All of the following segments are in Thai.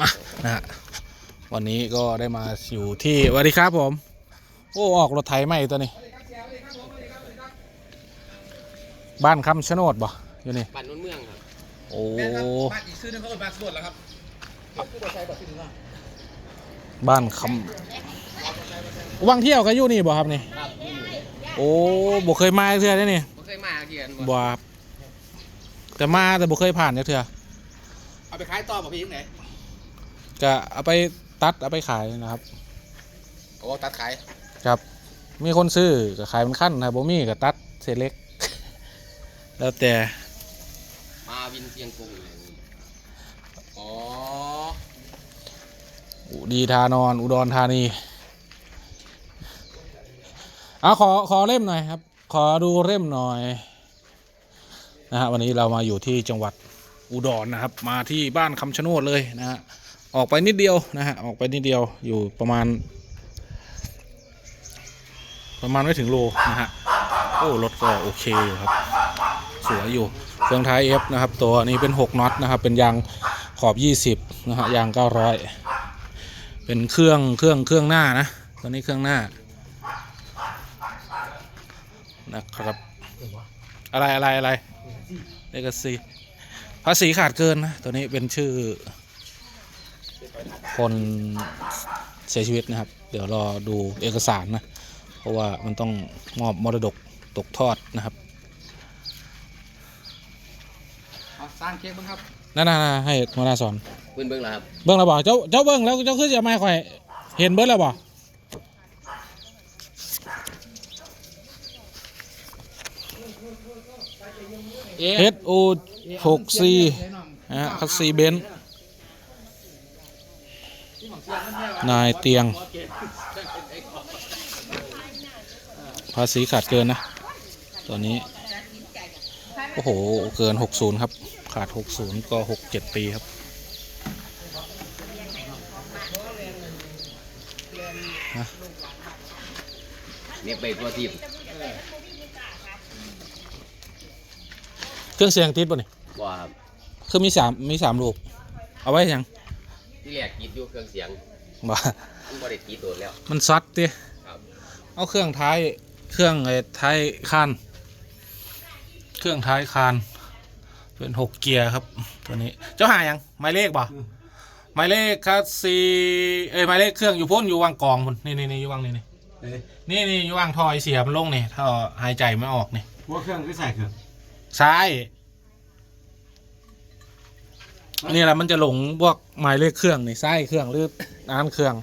มานะฮะวันนี้ก็ได้มาอยู่ที่สวัสดีครับผม โอ้ออกรถไถใหม่ตัวนี้ บ้านคำชะโนดบ่อยู่นี่บ้านนุ่นเมืองครับโอ้แม่ครับบ้านอีกชื่อนึงเขาเป็นบ้านสวนแล้วครับผู้บริษัทแบบที่หนึ่งอะบ้านคำวังเที่ยวกันอยู่นี่บ่ครับนี่ครับโอ้บ่เคยมาเทื่อได้นี่บ่เคยมาเกียนบ่ครับแต่มาแต่บ่เคยผ่านเทื่อเอาไปขายต่อป่ะพี่ยังไง ก็เอาไปตัดเอาไปขายนะครับ โอ้ตัดขายครับ มีคนซื้อก็ขายเป็นขั้นนะบ่มีก็ตัดเศษเล็ก แล้วแต่มาวินเชียงกงเลยอ๋ออุดีทานอน อุดรธานีเอาขอขอเล่มหน่อยครับ ขอดูเล่มหน่อยนะฮะวันนี้เรามาอยู่ที่จังหวัดอุดรนะครับ มาที่บ้านคำชะโนดเลยนะฮะ ออกไปนิดเดียวนะฮะออกไปนิดเดียวอยู่ประมาณ ประมาณไม่ถึงโลนะฮะโอ้รถก็โอเคอยู่ครับ สวยอยู่เครื่องท้าย F นะครับ ตัวนี้เป็น 6น็อตนะครับ เป็นยางขอบ 20นะฮะยาง 900 เป็นเครื่องเครื่องเครื่องหน้านะตัวนี้เครื่องหน้านะครับอะไรอะไรอะไรเลกซีภาษีขาดเกินนะตัวนี้เป็นชื่อ คนเสียชีวิตนะครับ เดี๋ยวรอดูเอกสารนะ เพราะว่ามันต้องมอบมรดกตกทอดนะครับเอาสร้างเค้กบ้างครับนั่นน่ะให้หัวหน้าสอน เบิ่งเบิ่งแล้วครับเบิ้งแล้วบ่เจ้าเจ้าเบิ้งแล้วเจ้าคือจะไม่ค่อยเห็นเบิ้งแล้วบ่เอ๊ะเอสโอหกซีนะฮะคัสซีเบนซ์ นายเตียง ภาษีขาดเกินนะตัวนี้ โอ้โห เกิน 60 ครับ ขาด 60 ก็ 6-7 ปีครับเน็บไปตัวทีมเครื่องเสียงติดป่ะนี่บ่ครับ คือมีสามมีสามลูก เอาไว้ยัง ที่แรกกรีดอยู่เครื่องเสียงบ่มันบ่ได้กรีดโดนแล้ว มันซัดดิครับ เอาเครื่องท้ายเครื่องไอ้ท้ายคานเครื่องท้ายคานเป็นหกเกียร์ครับ ตัวนี้ เจ้าหายังหมายเลขบ่หมายเลขคัสซีเอ้ยหมายเลขเครื่องอยู่พ้นอยู่วางกองพุ่นนี่นี่นี่อยู่วางนี่นี่นี่นี่อยู่วางทอยเสียมันลงนี่ถ้าหายใจไม่ออกนี่ หัวเครื่องก็ใส่เครื่องซ้าย นี่แหละมันจะหลงพวกหมายเลขเครื่องนี่ซ้ายเครื่องหรือน้ำเครื่อง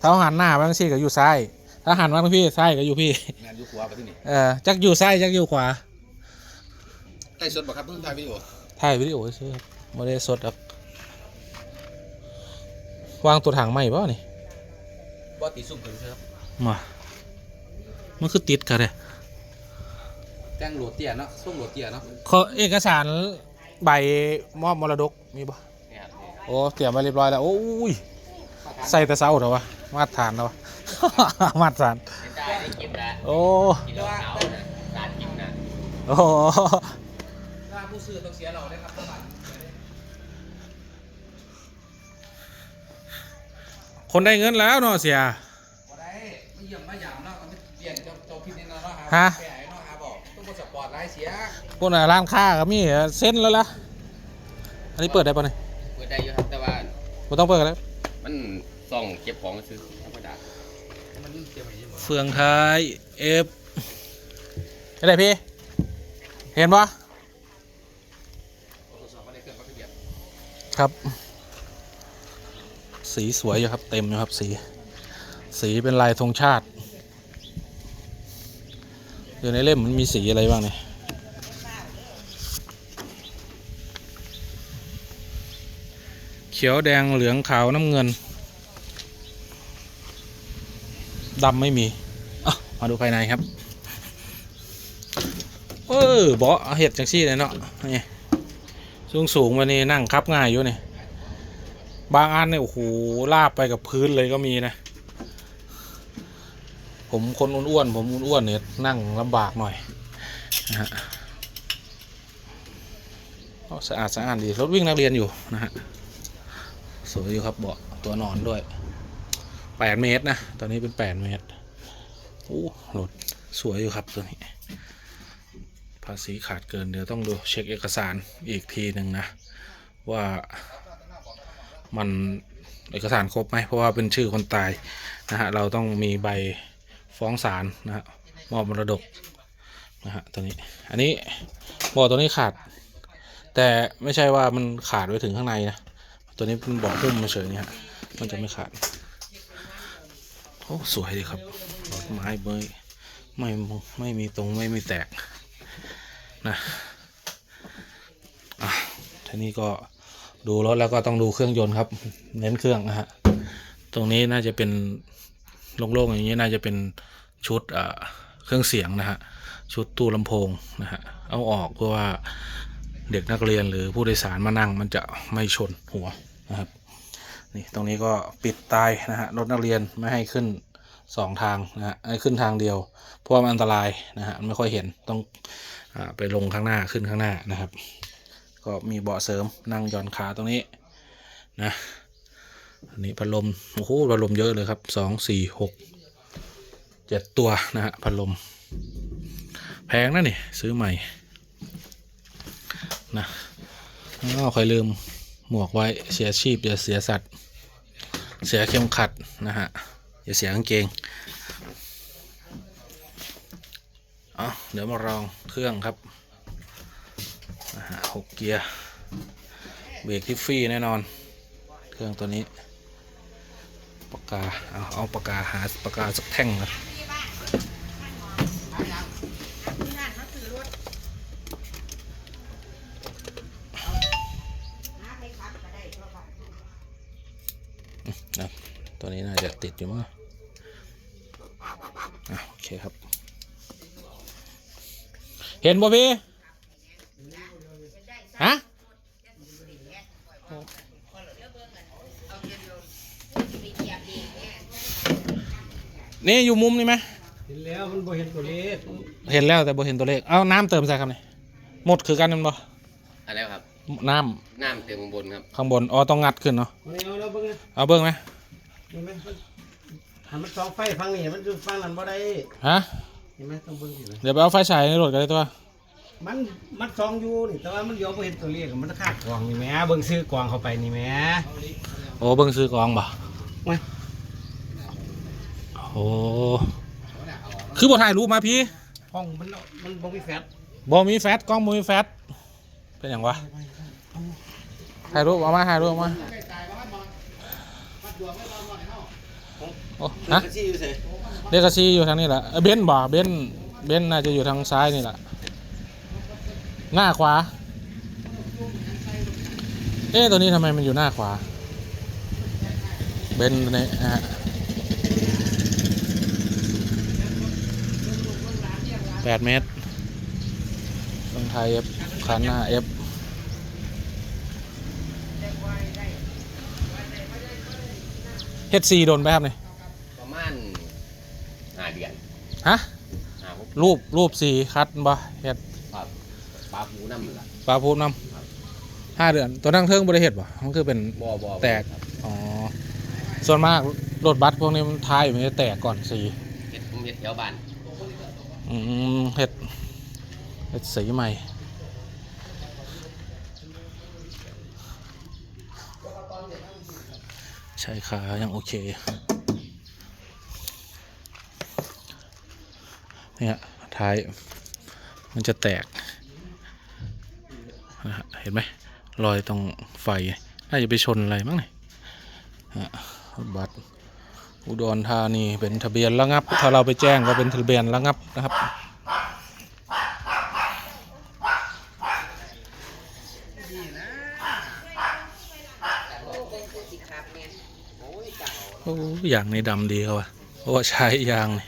ถ้าหันหน้าไปทางซี่ก็อยู่ซ้ายถ้าหันมาทางพี่ซ้ายก็อยู่พี่งานอยู่ขวาไปที่นี่เออจักอยู่ซ้ายจักอยู่ขวาใกล้สดบ่ครับเพิ่งถ่ายวิดีโอถ่ายวิดีโอซื้อครับไม่ได้สดครับวางตัวถังใหม่ป่ะนี่บ่ตีซุ่มขึ้นใช่ครับมามันคือติดกันเลยแจ้งโหลดเตี้ยเนาะส่งโหลดเตี้ยเนาะขอเอกสาร ใบมอบมรดกมีป่ะเนี่ยครับโอ้เตรียมไว้เรียบร้อยแล้ว โอ้ยใส่แต่เสาเถอะวะมาตรฐานเถอะวะ มาตรฐานเป็นได้ได้กินนะโอ้กินแล้วเช้านะสารกินนะโอ้ ถ้าผู้ซื้อต้องเสียเราได้ครับเท่าไหร่คนได้เงินแล้วเนาะเสีย บ่ได้ไม่เยี่ยมไม่หยามเนาะมันเปลี่ยนเจ้าเจ้าพิมพ์นี่เนาะเนาะฮะแก่เนาะอาบอกต้องบนสปอร์ตไลท์เสีย พวกน่ะร้านค้าก็มีเส้นแล้วล่ะอันนี้เปิดได้ปะเนี่ยเปิดได้อยู่ครับแต่ว่าไม่ต้องเปิดกันแล้วมันส่องเก็บของซื้อธรรมดามันเตรียมไว้ยังบ่เฟืองท้ายเอฟอะไรพี่ เห็นปะตรวจสอบมาได้เครื่องวัดทะเบียนครับ สีสวยอยู่ครับ เต็มอยู่ครับ สี สีเป็นลายธงชาติ อยู่ในเล่มมันมีสีอะไรบ้างเนี่ย เขียวแดงเหลืองขาวน้ำเงินดำไม่มีอมาดูภายในครับ เออเบาเห็ดจังซี่เลยเนาะนี่สูงสูงวันนี้นั่งคับง่ายอยู่นี่บางอันเนี่ยโอ้โหลาบไปกับพื้นเลยก็มีนะ ผมคนอ้วนๆผมอ้วนๆเนี่ยนั่งลำบากหน่อยนะฮะสะอาดสะอาดดีรถวิ่งนักเรียนอยู่นะฮะ วยอยู่ครับเบาะตัวนอนด้วยแปดเมตรนะตอนนี้เป็นแปดเมตรโอ้รถสวยอยู่ครับตัวนี้ ภาษีขาดเกินเดี๋ยวต้องดูเช็คเอกสารอีกทีหนึ่งนะ ว่ามันเอกสารครบไหมเพราะว่าเป็นชื่อคนตายนะฮะเราต้องมีใบฟ้องศาลนะฮะมอบมรดกนะฮะตัวนี้อันนี้บ่อตัวนี้ขาด แต่ไม่ใช่ว่ามันขาดไปถึงข้างในนะ ตัวนี้เป็นบ่อพุ่มมาเฉยเนี่ยฮะมันจะไม่ขาด โอ้ สวยเลยครับดอกไม้เบยไม่ไม่มีตรงไม่มีแตกนะอะทีนี้ก็ดูรถแล้วก็ต้องดูเครื่องยนต์ครับ เน้นเครื่องนะฮะ ตรงนี้น่าจะเป็นโล่งๆอย่างนี้น่าจะเป็นชุดเครื่องเสียงนะฮะ ชุดตู้ลำโพงนะฮะ เอาออกเพื่อว่า เด็กนักเรียนหรือผู้โดยสารมานั่งมันจะไม่ชนหัวนะครับนี่ตรงนี้ก็ปิดตายนะฮะรถนักเรียนไม่ให้ขึ้นสองทางนะฮะให้ขึ้นทางเดียว เพราะว่ามันอันตรายนะฮะไม่ค่อยเห็นต้องอไปลงข้างหน้าขึ้นข้างหน้านะครับ ก็มีเบาะเสริมนั่งย่อนขาตรงนี้นะอันนี้พัดลมโอ้โหพัดลมเยอะเลยครับสองสี่หกเจ็ดตัวนะฮะพัดลม แพงนะนี่ซื้อใหม่ นะอ้าวใครลืมหมวกไว้เสียชีพอย่าเสียสัตว์เสียเข็มขัดนะฮะอย่าเสียกางเกงเอาเดี๋ยวมาลองเครื่องครับนะฮะหกเกียร์เบรกที่ฟรีแน่นอน เครื่องตัวนี้ปากกาเอาเอาปากกาหาปากกาสักแท่งนะ ตัวนี้น่าจะติดอยู่มั้งอะโอเคครับ เห็นป่ะพี่ฮะนี่อยู่มุมนี่ไหมเห็นแล้วมันบ่เห็นตัวเลขเห็นแล้วแต่บ่เห็นตัวเลขเอาน้ำเติมใส่ครับนี่หมดคือกันนั่นบ่อะไรครับน้น้ำเต็มข้างบนครับำข้างบนอ๋อต้องงัดขึ้นเนาะมันเอาแล้วเบิ่งนะเอาเบิ้งไหม เห็นไหมมันหันมันสองไฟฟังนี่มันอยู่ฟังนั้นบ่ได้ฮะ เห็นไหมต้องเบิ่งสินะเดี๋ยวไปเอาไฟฉายในรถกันเลยตัว มันมันสองอยู่นี่แต่ว่ามันเดี๋ยวบ่เห็นตัวเลขมันคาดกล่องนี่แหม่เบิ่งซื้อกล่องเข้าไปนี่แหม่โอ้เบิ้งซื้อกองบ่โอ้ยโอ้ คือบทถ่ายรูปมาพี่ห้องมันมันบ่มีแฟลชบอมีแฟตกล้องบอมีแฟตเป็นอย่างวะ ถ่ายรูปเอามาถ่ายรูปเอามา โอ้ฮะซี่อยู่เซ่เดกาซีอยู่ทางนี้แหละเอ้ยเบนซ์บ่เบนซ์เบนซ์น่าจะอยู่ทางซ้ายนี่แหละ หน้าขวา เอ๊ะตัวนี้ทำไมมันอยู่หน้าขวา เบนซ์ตัวนี้นะฮะแปดเมตรตรงไทยเอฟคันหน้าเอฟเฮดซีโดนไปครับเนี่ย ประมาณห้าเดือน ฮะห้าหกรูปรูปสีคัดบ่เฮ็ดครับปลาหูน้ำละปลาพูดน้ำห้าเดือนตัวนั่งเทิงบริเฮ็ดบ่มันคือเป็น บ่อบ่อแตก ครับอ๋อส่วนมากรถบัสพวกนี้มันท้ายมันจะแตกก่อนสีเฮ็ดผมเฮ็ดแถวบ้านอืมเฮ็ดเฮ็ดสีใหม่ ใช่ขายังโอเค เนี่ยท้ายมันจะแตกนะฮะเห็นไหมรอยตรงไฟ น่าจะไปชนอะไรมั้งเนี่ยบัตรอุดรธานีเป็นทะเบียนระงับ ถ้าเราไปแจ้งก็เป็นทะเบียนระงับนะครับโอ้ยางในดำดีเขาอะเพราะว่าใช้ยางนี่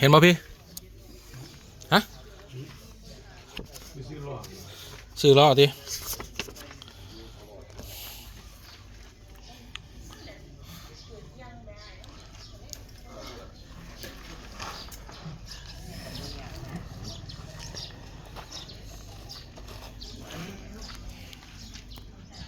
เห็นป่ะพี่ ฮะ ซื้อล้อดิ